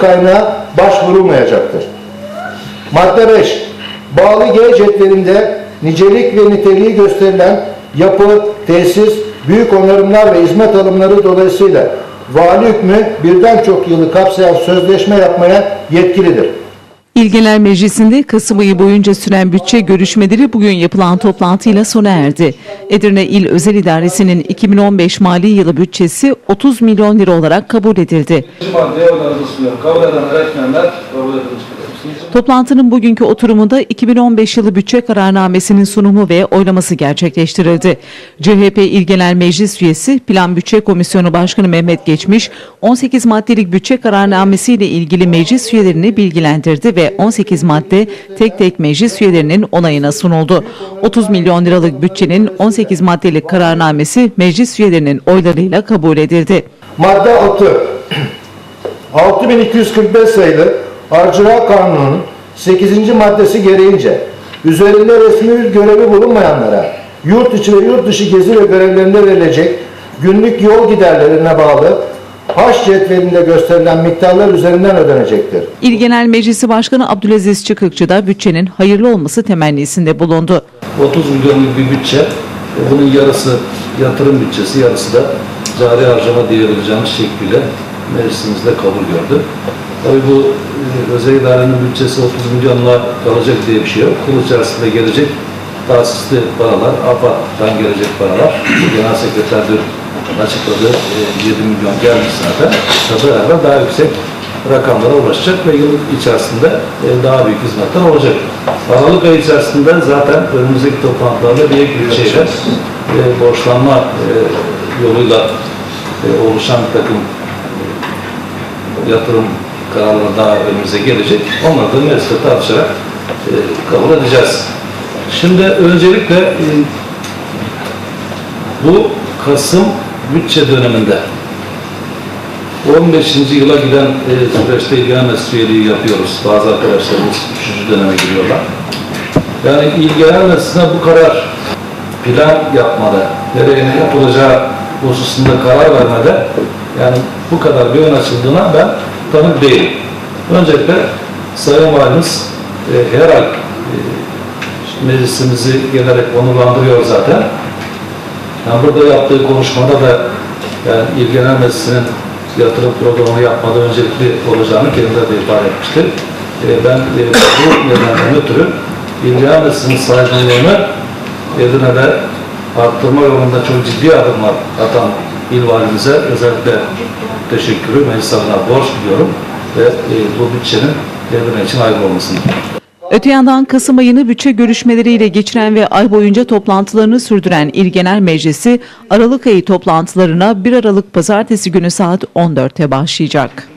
kaynağa başvurulmayacaktır. Madde 5. Bağlı G cetvelinde nicelik ve niteliği gösterilen yapı, tesis, büyük onarımlar ve hizmet alımları dolayısıyla vali hükmü birden çok yılı kapsayan sözleşme yapmaya yetkilidir. İl Genel Meclisi'nde Kasım ayı boyunca süren bütçe görüşmeleri bugün yapılan toplantıyla sona erdi. Edirne İl Özel İdaresi'nin 2015 mali yılı bütçesi 30 milyon lira olarak kabul edildi. Kabul eden öğretmenler kabul edilmiş. Toplantının bugünkü oturumunda 2015 yılı bütçe kararnamesinin sunumu ve oylaması gerçekleştirildi. CHP İl Genel Meclis Üyesi Plan Bütçe Komisyonu Başkanı Mehmet Geçmiş, 18 maddelik bütçe kararnamesiyle ilgili meclis üyelerini bilgilendirdi ve 18 madde tek tek meclis üyelerinin onayına sunuldu. 30 milyon liralık bütçenin 18 maddelik kararnamesi meclis üyelerinin oylarıyla kabul edildi. Madde 6. 6245 sayılı Harcıra Kanunu'nun 8. maddesi gereğince üzerinde resmi görevi bulunmayanlara yurt içi ve yurt dışı gezi ve görevlerinde verilecek günlük yol giderlerine bağlı haş cetvelinde gösterilen miktarlar üzerinden ödenecektir. İl Genel Meclisi Başkanı Abdülaziz Çıkıkçı da bütçenin hayırlı olması temennisinde bulundu. 30 milyonluk bir bütçe. e, Bunun yarısı yatırım bütçesi, yarısı da cari harcama diyebileceğimiz şekliyle meclisimizde kabul gördü. Tabii bu e, özel idarenin bütçesi 30 milyonla kalacak diye bir şey yok. Yıl içerisinde gelecek tahsisli paralar, AFAD'dan gelecek paralar, Genel Sekreter dün açıkladı, e, 7 milyon gelmiş zaten. Beraber daha yüksek rakamlara ulaşacak ve yıl içerisinde e, daha büyük hizmetler olacak. Aralık ayı içerisinde zaten önümüzdeki toplantılarda bir ek bütçeyle e, borçlanma e, yoluyla e, oluşan bir takım e, yatırım kararları daha önümüze gelecek. Onları da mecliste tartışarak e, kabul edeceğiz. Şimdi öncelikle e, bu Kasım bütçe döneminde 15. yıla giden e, süreçte ilgilen üyeliği yapıyoruz. Bazı arkadaşlarımız 3. döneme giriyorlar. Yani il genel meclisine bu karar plan yapmada, nereye ne yapılacağı hususunda karar vermede yani bu kadar bir ön açıldığına ben tanık değilim. Öncelikle Sayın Valimiz e, her ay e, meclisimizi gelerek onurlandırıyor zaten. Yani burada yaptığı konuşmada da yani İl Genel Meclisi'nin yatırım programını yapmadan öncelikli olacağını kendileri de ifade etmişti. E, ben e, bu nedenden ötürü İl Genel Meclisi'nin saygınlığını Edirne'de arttırma yolunda çok ciddi adımlar atan il valimize özellikle teşekkürü meclis adına borç biliyorum ve e, bu bütçenin Edirne için hayırlı olmasını Öte yandan Kasım ayını bütçe görüşmeleriyle geçiren ve ay boyunca toplantılarını sürdüren İl Genel Meclisi, Aralık ayı toplantılarına 1 Aralık Pazartesi günü saat 14'te başlayacak.